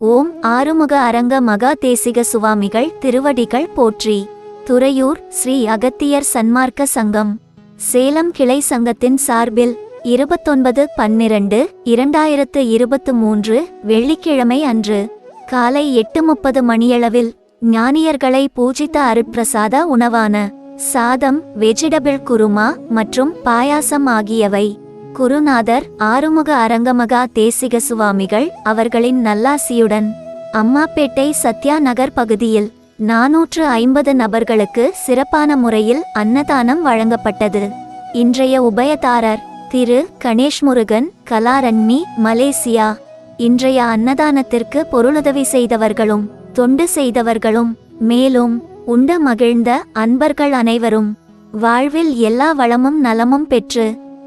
ஓம் ஆறுமுக அரங்க மகா தேசிக சுவாமிகள் திருவடிகள் போற்றி. துறையூர் ஸ்ரீ அகத்தியர் சன்மார்க்க சங்கம். சேலம் கிளை சங்கத்தின் சார்பில் இருபத்தொன்பது பன்னிரண்டு இரண்டாயிரத்து இருபத்து மூன்று வெள்ளிக்கிழமை அன்று காலை எட்டு முப்பது மணியளவில் ஞானியர்களை பூஜித்த அருட்பிரசாத உணவான சாதம் வெஜிடபிள் குருமா மற்றும் பாயாசம் ஆகியவை குருநாதர் ஆறுமுக அரங்கமகா தேசிக சுவாமிகள் அவர்களின் நல்லாசியுடன் அம்மாப்பேட்டை சத்யா நகர் பகுதியில் நாநூற்று ஐம்பது நபர்களுக்கு சிறப்பான முறையில் அன்னதானம் வழங்கப்பட்டது. இன்றைய உபயதாரர் திரு கணேஷ் முருகன் கலாரண்மி மலேசியா. இன்றைய அன்னதானத்திற்கு பொருளுதவி செய்தவர்களும் தொண்டு செய்தவர்களும் மேலும் உண்ட மகிழ்ந்த அன்பர்கள் அனைவரும் வாழ்வில் எல்லா வளமும் நலமும் பெற்று